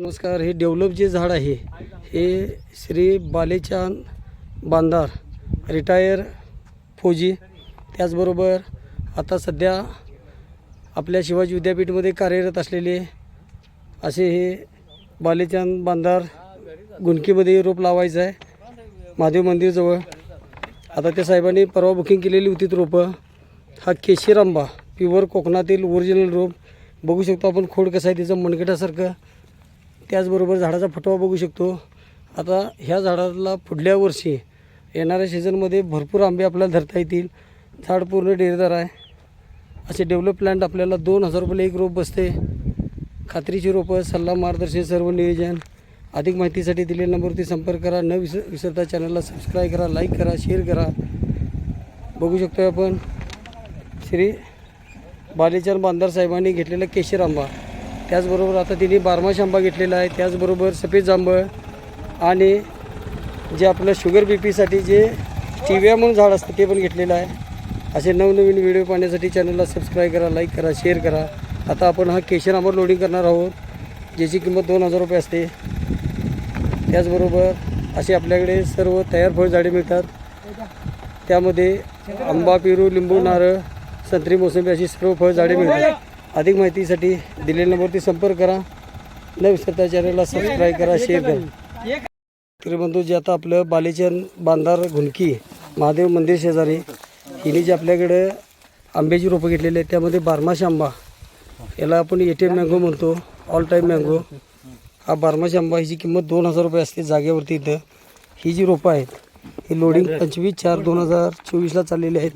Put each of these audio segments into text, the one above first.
नमस्कार हे डेव्हलप जे झाड आहे हे श्री बालेचांद बांधार रिटायर फौजी. त्याचबरोबर आता सध्या आपल्या शिवाजी विद्यापीठमध्ये कार्यरत असलेले असे हे बालेचांद बांधार गुणकीमध्ये रोप लावायचं आहे महादेव मंदिरजवळ आता त्या साहेबांनी परवा बुकिंग केलेली होती रोपं. हा केशीर आंबा प्युअर कोकणातील ओरिजिनल रोप. बघू शकतो आपण खोड कसं आहे त्याचं मनगटासारखं. त्याचबरोबर झाडाचा फुटवा बघू शकतो. आता ह्या झाडाला पुढल्या वर्षी येणाऱ्या सीझनमध्ये भरपूर आंबे आपल्याला धरता येतील. झाड पूर्ण डेरेदार आहे. असे डेव्हलप प्लॅन्ट आपल्याला दोन हजार रुपयाला एक रोप बसते. खात्रीची रोपं सल्ला मार्गदर्शन सर्व नियोजन. अधिक माहितीसाठी दिलेल्या नंबरवरती संपर्क करा. न विसर विसरता चॅनलला सबस्क्राईब करा लाईक करा शेअर करा. बघू शकतो आपण. श्री बालेचंद बांदार साहेबांनी घेतलेला केशर आंबा. त्याचबरोबर आता तिने बारमाश आंबा घेतलेला आहे. त्याचबरोबर सफेद जांभळ आणि जे आपलं शुगर बी पीसाठी जे टिव्या म्हणून झाड असतं ते पण घेतलेलं आहे. असे नवनवीन व्हिडिओ पाहण्यासाठी चॅनलला सबस्क्राईब करा लाईक करा शेअर करा. आता आपण हा केशर आंबा लोडिंग करणार आहोत ज्याची किंमत दोन हजार रुपये असते. त्याचबरोबर असे आपल्याकडे सर्व तयार फळझाडे मिळतात. त्यामध्ये आंबा पेरू लिंबू नारळ संत्री मोसंबी अशी सर्व फळ झाडे मिळतात. अधिक माहितीसाठी दिलेल्या नंबरवरती संपर्क करा. न विसरता चॅनलला सबस्क्राईब करा शेअर करा. तर बंधू जे आता आपलं बालेचंद बांधार घुनकी महादेव मंदिर शेजारी हिने जे आपल्याकडं आंब्याची रोपं घेतलेली आहेत त्यामध्ये बारमाशी आंबा. याला आपण ए टी एम मँगो म्हणतो ऑल टाईम मँगो हा बारमाशी आंबा हिची किंमत दोन हजार रुपये असते जागेवरती इथं. ही जी रोपं आहेत ही लोडिंग पंचवीस चार दोन हजार चोवीसला चाललेली आहेत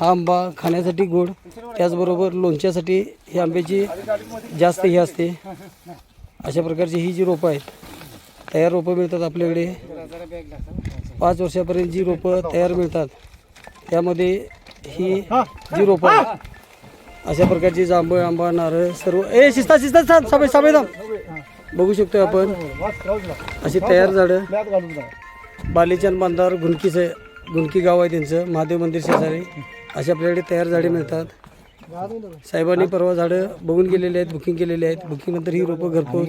हा आंबा खाण्यासाठी गोड त्याचबरोबर लोणच्यासाठी ही आंब्याची जास्त ही असते. अशा प्रकारची ही जी रोपं आहेत तयार रोपं मिळतात आपल्याकडे. पाच वर्षापर्यंत जी रोपं तयार मिळतात त्यामध्ये ही जी रोपं आहेत अशा प्रकारची जांभळ आंबा नारळ सर्व ए शिस्ता शिस्ता साबे साहेब बघू शकतो आपण. अशी तयार झाडं. बालेचंद बांधार गुणकीचे गुणकी गाव आहे त्यांचं. महादेव मंदिर शेजारी. अशी आपल्याकडे तयार झाडे मिळतात. साहेबांनी परवा झाडं बघून गेलेले आहेत बुकिंग केलेले आहेत. बुकिंग नंतर ही रोपं घरपोच.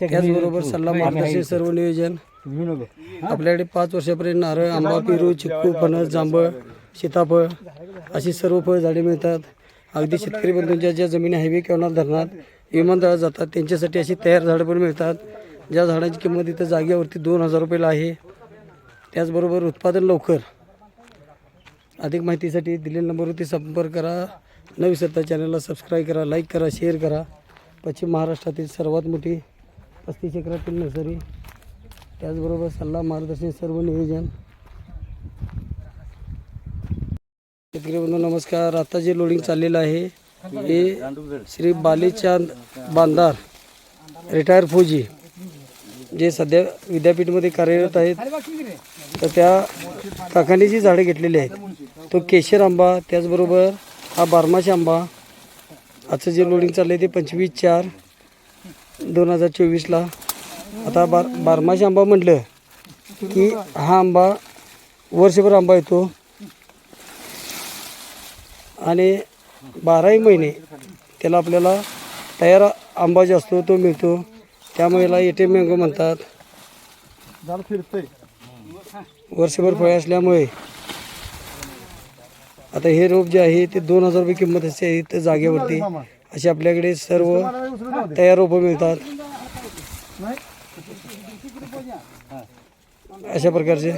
त्याचबरोबर सल्ला मार्गदर्शन सर्व नियोजन. आपल्याकडे पाच वर्षापर्यंत नारळ आंबा पेरू चिक्कू फणस जांभळ सीताफळ अशी सर्व फळ झाडे मिळतात. अगदी शेतकरी बंधूंच्या ज्या जमिनी हायवे किंवा धरणात विमानतळात जातात त्यांच्यासाठी अशी तयार झाडं पण मिळतात. ज्या झाडांची किंमत इथं जागेवरती दोन हजार रुपयाला आहे. त्याचबरोबर उत्पादन लवकर. अधिक माहितीसाठी दिलेल्या नंबरवरती संपर्क करा. न विसरता चॅनलला सबस्क्राईब करा लाईक करा शेअर करा. पश्चिम महाराष्ट्रातील सर्वात मोठी पस्तीस एकरातील नर्सरी. त्याचबरोबर सल्ला मार्गदर्शन सर्व नियोजन. शेतकरी बंधू नमस्कार. आता जे लोडिंग चाललेलं आहे हे श्री बालीचांद बांधार रिटायर फौजी. जे सध्या विद्यापीठमध्ये कार्यरत आहेत तर त्या काकांनी जी झाडं घेतलेली आहेत. तो केशर आंबा त्याचबरोबर हा बारमाशी आंबा आजचं जे लोडिंग चाललं आहे ते पंचवीस चार दोन हजार चोवीसला. आता बार बारमाशी आंबा म्हटलं की हा आंबा वर्षभर आंबा येतो. आणि बाराही महिने त्याला आपल्याला तयार आंबा जो असतो तो मिळतो. त्यामुळे याला एटे मँगो म्हणतात. वर्षभर फळे असल्यामुळे. आता हे रोप जे आहे ते दोन हजार रुपये किंमत असते इथं जागेवरती. असे आपल्याकडे सर्व तयार रोपं मिळतात. अशा प्रकारचे.